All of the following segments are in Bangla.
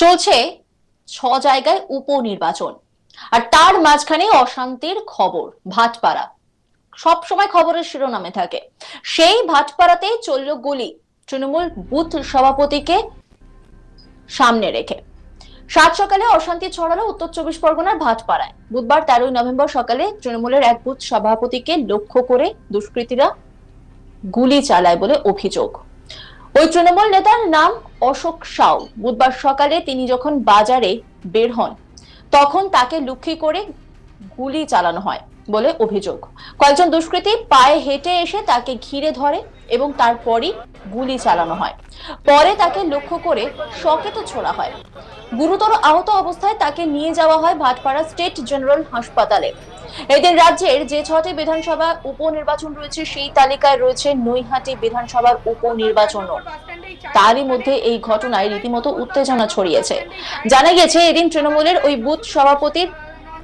চলছে ছ জায়গায় উপনির্বাচন। আর তার মাঝখানে অশান্তির খবর, ভাটপাড়া। সব সময় খবরের শিরোনামে থাকে। সেই ভাটপাড়াতেই চলল গুলি। তৃণমূল বুথ সভাপতিকে সামনে রেখে। সাত সকালে অশান্তি ছড়ালো উত্তর চব্বিশ পরগনার ভাটপাড়ায়। বুধবার তেরোই নভেম্বর সকালে তৃণমূলের এক বুথ সভাপতিকে লক্ষ্য করে দুষ্কৃতীরা গুলি চালায় বলে অভিযোগ। ওই তৃণমূল নেতার নাম অশোক সাউ। বুধবার সকালে তিনি যখন বাজারে বের হন, তখন তাকে লক্ষ্য করে গুলি চালানো হয় বলে অভিযোগ। কয়েকজন দুষ্কৃতী পায়ে হেঁটে এসে তাকে ঘিরে ধরে এবং তারপরই গুলি চালানো হয়। পরে তাকে লক্ষ্য করে শকেটও ছোড়া হয়। গুরুতর আহত অবস্থায় তাকে নিয়ে যাওয়া হয় ভাটপাড়া স্টেট জেনারেল হাসপাতালে। এদিন রাজ্যের যে ছটি বিধানসভা উপনির্বাচন রয়েছে, সেই তালিকায় রয়েছে নৈহাটি বিধানসভার উপনির্বাচনও। তারই মধ্যে এই ঘটনায় রীতিমতো উত্তেজনা ছড়িয়েছে। জানা গেছে এদিন তৃণমূলের ওই বুথ সভাপতির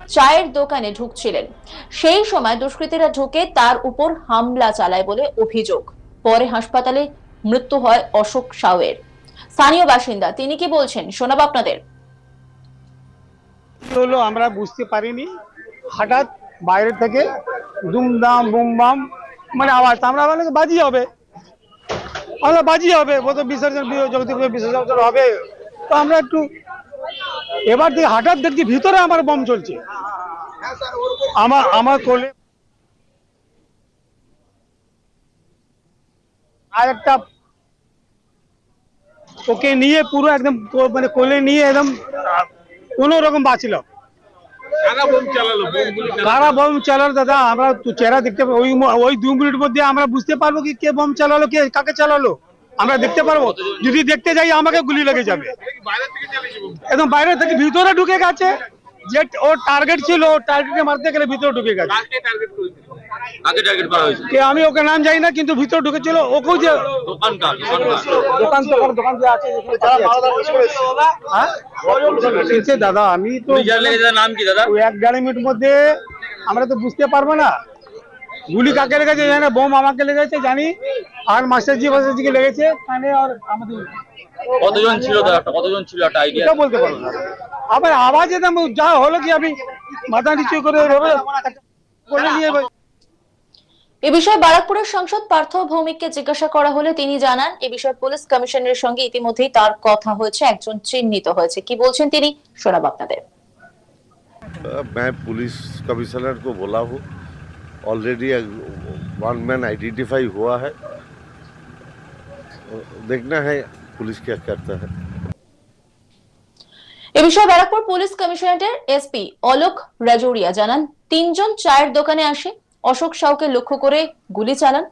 চায়ের দোকানে ঢুকছিলেন। সেই সময় দুষ্কৃতীরা ঢুকে তার উপর হামলা চালায় বলে অভিযোগ। পরে হাসপাতালে মৃত্যু হয় অশোক সাউয়ের। স্থানীয় বাসিন্দা, তিনি কি বলছেন? শোনাব আপনাদের। হলো আমরা বুঝতে পারিনি। হঠাৎ বাইরে থেকে দুমদাম, বুমবাম মানে আওয়াজ। আমরা বলে বাজি হবে। আমরা বাজি হবে। তো বিসর্জন জগদীপুর বিসর্জন হবে। তো আমরা একটু এবার দিয়ে হঠাৎ দেখছি ভিতরে আমার বম চলছে। আমার আমার কোলে আর একটা ওকে নিয়ে পুরো একদম মানে কোলে নিয়ে একদম কোন রকম বাঁচল কারা বোম চালালো? দাদা আমরা চেহারা দেখতে ওই ওই দু মিনিট মধ্যে আমরা বুঝতে পারব কি কে বোম চালালো কে কাকে চালালো? আমরা দেখতে পারব। যদি দেখতে যাই আমাকে গুলি লেগে যাবে। একদম বাইরে থেকে ভিতরে ঢুকে গেছে। যে ওর টার্গেট ছিল টার্গেটে মারতে গেলে ভিতরে ঢুকে গেছে। কাকে টার্গেট করা হয়েছে। কে আমি ওকে নাম জানি না কিন্তু ভিতরে ঢুকেছিল। ওকেও যে দোকানদার দোকানদার। দোকান দোকান দোকান যে আছে হ্যাঁ? দাদা আমি তো নাম কি দাদা? ওই এক দেড় মিনিট মধ্যে আমরা তো বুঝতে পারব না। গুলি কাকে লেগেছে জানি বোম আমাকে লেগেছে জানি আর মাস্টারজি মাস্টারজিকে লেগেছে কানে আর আমাদের কতজন ছিল দাদা? কতজন ছিল একটা আইডিয়া এটা বলতে পারব না। আবার আওয়াজ যা হলো কি আমি মাথা নিচু করে এভাবে করে নিয়ে এ বিষয়ে বারাকপুরের সাংসদ পার্থ ভৌমিককে জিজ্ঞাসা করা হলে তিনি জানান এ বিষয়ে পুলিশ কমিশনারের সঙ্গে ইতিমধ্যেই তার কথা হয়েছে একজন চিহ্নিত হয়েছে কি বলছেন তিনি শোনাব আপনাদের मैं पुलिस कमिश्नर को बोला हूँ ऑलरेडी वन मैन आइडेंटिफाई हुआ है देखना है पुलिस क्या करता है এ বিষয়ে ব্যারাকপুর পুলিশ কমিশনারেটের এসপি অলোক রাজৌরিয়া জানান তিনজন চায়ের দোকানে আসে অশোক সাউকে লক্ষ্য করে গুলি চালান।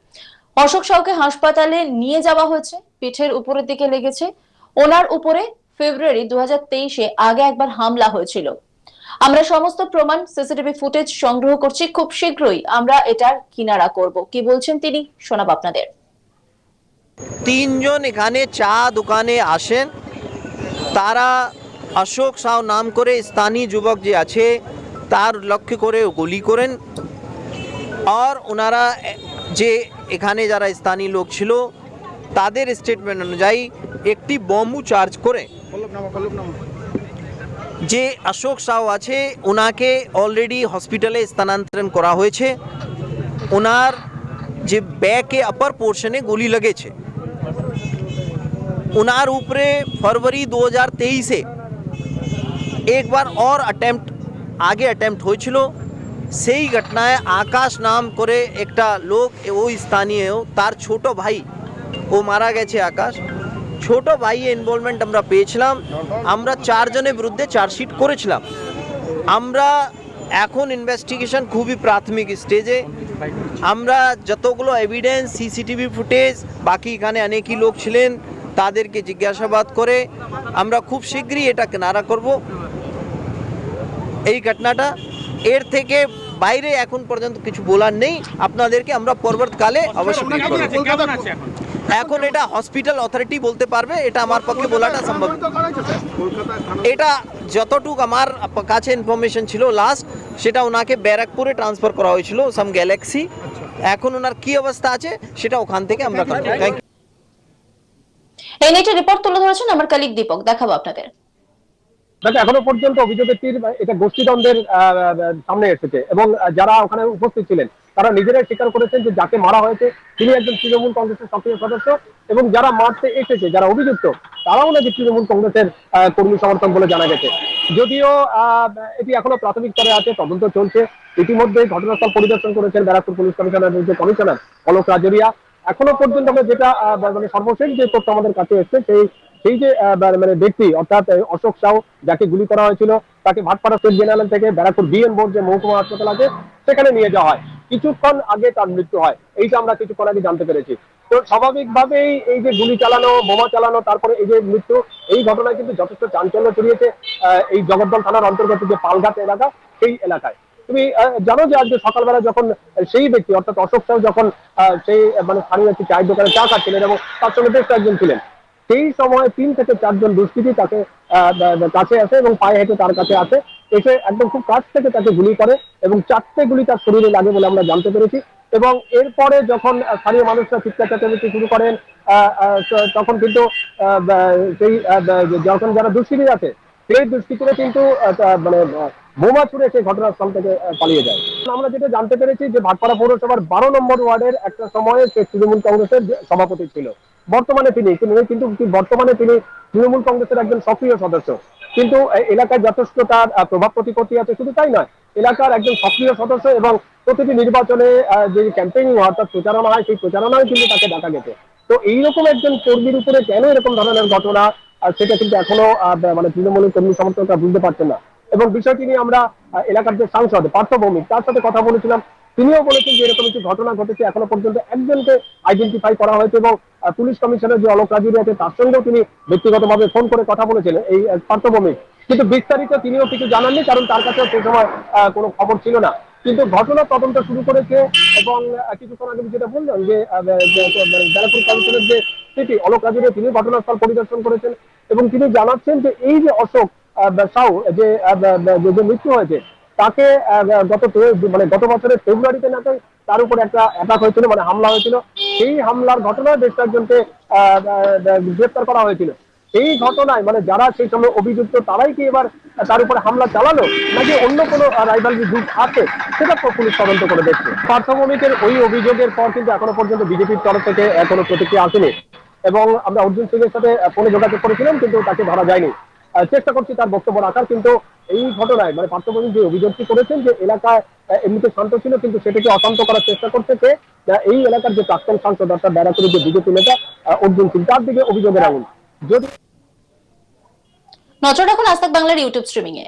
অশোক সাউকে হাসপাতালে নিয়ে যাওয়া হয়েছে। পিঠের উপরের দিকে লেগেছে। ওনার উপরে ফেব্রুয়ারি দু আগে একবার হামলা হয়েছিল। আমরা সমস্ত প্রমাণ, সিসিটিভি ফুটেজ সংগ্রহ করছি। খুব শীঘ্রই আমরা এটার কিনারা করব। কি বলছেন তিনি? শোনাব আপনাদের। তিনজন এখানে চা দোকানে আসেন। তারা অশোক সাউ নাম করে স্থানীয় যুবক যে আছে, তার লক্ষ্য করে গুলি করেন। আর ওনারা, যে এখানে যারা স্থানীয় লোক ছিল, তাদের স্টেটমেন্ট অনুযায়ী একটি বম্বু চার্জ করে যে অশোক সাউ আছে, ওনাকে অলরেডি হসপিটালে স্থানান্তরণ করা হয়েছে। ওনার যে ব্যাকে আপার পোর্শনে গুলি লেগেছে। ওনার উপরে ফরওয়ারি দু হাজার তেইশে একবার অর অ্যাটেম্প্ট আগে অ্যাটেম্প্ট হয়েছিল। সেই ঘটনায় আকাশ নাম করে একটা লোক ওই স্থানীয়, তার ছোট ভাই, ও মারা গেছে আকাশ। ছোট ভাই ইনভলভমেন্ট আমরা পেয়েছিলাম। আমরা চারজনের বিরুদ্ধে চার্জশিট করেছিলাম। আমরা এখন ইনভেস্টিগেশন খুবই প্রাথমিক স্টেজে আমরা যতগুলো এভিডেন্স সিসিটিভি ফুটেজ বাকি এখানে অনেকই লোক ছিলেন, তাদেরকে জিজ্ঞাসাবাদ করে আমরা খুব শীঘ্রই এটা কেনারা করব। এই ঘটনাটা, এর থেকে বাইরে এখন পর্যন্ত কিছু বলার নেই। আপনাদেরকে আমরা পরবর্তীকালে অবশ্যই এখন? এটা হসপিটাল অথরিটি বলতে পারবে এটা আমার পক্ষে বলাটা সম্ভব। এটা যতটুক আমার কাছে ইনফরমেশন ছিল লাস্ট সেটা ওনাকে ব্যারাকপুরে ট্রান্সফার করা হয়েছিল সাম গ্যালাক্সি এখন ওনার কি অবস্থা আছে সেটা ওখান থেকে আমরা এই নিয়ে রিপোর্ট তুলে ধরেছেন আমার কালিক দীপক দেখাবো আপনাদের। দেখো, এখনও পর্যন্ত অভিযোগের তীর, এটা গোষ্ঠীদ্বন্দ্বের সামনে এসেছে। এবং যারা ওখানে উপস্থিত ছিলেন, তারা নিজেরাই স্বীকার করেছেন যে যাকে মারা হয়েছে, তিনি একজন তৃণমূল কংগ্রেসের সক্রিয় সদস্য এবং যারা মারতে এসেছে, যারা অভিযুক্ত, তারাও নাকি তৃণমূল কংগ্রেসের কর্মী সমর্থন বলে জানা গেছে। যদিও এটি এখনও প্রাথমিক স্তরে আছে, তদন্ত চলছে। ইতিমধ্যে ঘটনাস্থল পরিদর্শন করেছেন ব্যারাকপুর পুলিশ কমিশনার যে কমিশনার অলোক রাজরিয়া। এখনও পর্যন্ত আমরা যেটা মানে সর্বশেষ যে তথ্য আমাদের কাছে এসছে, সেই সেই যে মানে ব্যক্তি, অর্থাৎ অশোক সাউ যাকে গুলি করা হয়েছিল, তাকে ভাটপাড়া স্টেট জেনারেল থেকে ব্যারাকপুর বিএন বোর্ড যে মহকুমা হাসপাতাল আছে, সেখানে নিয়ে যাওয়া হয়। কিছুক্ষণ আগে তার মৃত্যু হয়। এইটা আমরা কিছুক্ষণ আগে জানতে পেরেছি। তো স্বাভাবিকভাবেই এই যে গুলি চালানো, বোমা চালানো, তারপরে এই যে মৃত্যু, এই ঘটনায় কিন্তু যথেষ্ট চাঞ্চল্য ছড়িয়েছে এই জগদ্দল থানার অন্তর্গত যে পালঘাট এলাকা, সেই এলাকায়। তুমি জানো যে আজকে সকালবেলা যখন সেই ব্যক্তি, অর্থাৎ অশোক সাউ যখন সেই মানে স্থানীয় একটি চায়ের দোকানে চা খাচ্ছিলেন এবং তার সঙ্গে বেশ কয়েকজন ছিলেন। সেই সময় তিন থেকে চারজন দুষ্কৃতী তাকে কাছে আসে এবং পায়ে হেঁটে তার কাছে আসে। এসে একদম খুব কাছ থেকে তাকে গুলি করে এবং চারটে গুলি তার শরীরে লাগে বলে আমরা জানতে পেরেছি। এবং এরপরে যখন স্থানীয় মানুষরা চিৎকার চেঁচামেচি শুরু করেন তখন কিন্তু সেই যখন যারা দুষ্কৃতী আছে সেই দুষ্কৃতীরা কিন্তু মানে বোমা ছুড়ে সেই ঘটনাস্থল থেকে পালিয়ে যায়। আমরা যেটা জানতে পেরেছি যে ভাটপাড়া পৌরসভার বারো নম্বর ওয়ার্ডের একটা সময়ে সে তৃণমূল কংগ্রেসের সভাপতি ছিল। বর্তমানে তিনি কিন্তু বর্তমানে তিনি তৃণমূল কংগ্রেসের একজন সক্রিয় সদস্য। কিন্তু এলাকায় যথেষ্ট তার প্রভাব প্রতিপত্তি আছে, শুধু তাই নয়, এলাকার একজন সক্রিয় সদস্য এবং প্রতিটি নির্বাচনে যে ক্যাম্পেইনিং অর্থাৎ প্রচারণা হয়, সেই প্রচারণায় কিন্তু তাকে ডাকা গেছে। তো এইরকম একজন কর্মীর উপরে কেন এরকম ধরনের ঘটনা আহ, সেটা কিন্তু এখনও মানে তৃণমূলের কর্মী সমর্থকরা বুঝতে পারছেন না। এবং বিষয়টি নিয়ে আমরা এলাকার যে সাংসদ পার্থ ভৌমিক তার সাথে কথা বলেছিলাম। তিনিও বলেছেন যে এরকম একটি ঘটনা ঘটেছে এখনও পর্যন্ত। একজনকে আইডেন্টিফাই করা হয়েছে এবং পুলিশ কমিশনার যে অলোক রাজুরি আছে তার সঙ্গেও তিনি ব্যক্তিগতভাবে ফোন করে কথা বলেছেন এই আহ, পার্থ ভৌমিক কিন্তু বিস্তারিত তিনিও কিছু জানাননি কারণ তার কাছেও সেই সময় কোনো খবর ছিল না। কিন্তু ঘটনা তদন্ত শুরু করেছে এবং কিছুক্ষণ আগে যেটা বললাম যে মানে ব্যারাকপুর কমিশনের যে সিটি অলোক রাজুরি তিনি ঘটনাস্থল পরিদর্শন করেছেন। এবং তিনি জানাচ্ছেন যে এই যে অশোক সাউ যে যে- মৃত্যু হয়েছে, তাকে গত মানে গত বছরের ফেব্রুয়ারিতে নাকি তার উপর একটা অ্যাটাক হয়েছিল মানে হামলা হয়েছিল। সেই হামলার ঘটনায় বেশ কয়েকজনকে গ্রেপ্তার করা হয়েছিল। এই ঘটনায় মানে যারা সেই সময় অভিযুক্ত, তারাই কি এবার তার উপরে হামলা চালালো, নাকি অন্য কোনো রাইভালরি গ্রুপ আছে? সেটা পুলিশ তদন্ত করে দেখছে। পার্থভূমিকের ওই অভিযোগের পর কিন্তু এখনও পর্যন্ত বিজেপির তরফ থেকে কোনো প্রতিক্রিয়া আসেনি। এবং আমরা অর্জুন সিং এর সাথে ফোনে যোগাযোগ করেছিলাম, কিন্তু তাকে ধরা যায়নি। চেষ্টা করছি তার বক্তব্য রাখার, কিন্তু এই ঘটনায় মানে পার্থভূমি যে অভিযোগটি করেছেন যে এলাকায় এমনিতে শান্ত ছিল, কিন্তু সেটাকে অশান্ত করার চেষ্টা করছে সে এই এলাকার যে প্রাক্তন সাংসদ অর্থাৎ ব্যারাকুরের যে বিজেপি নেতা অর্জুন সিং, তার দিকে অভিযোগের আঙুল। যদি নজর রাখুন আজ বাংলার ইউটিউব স্ট্রিমিং এ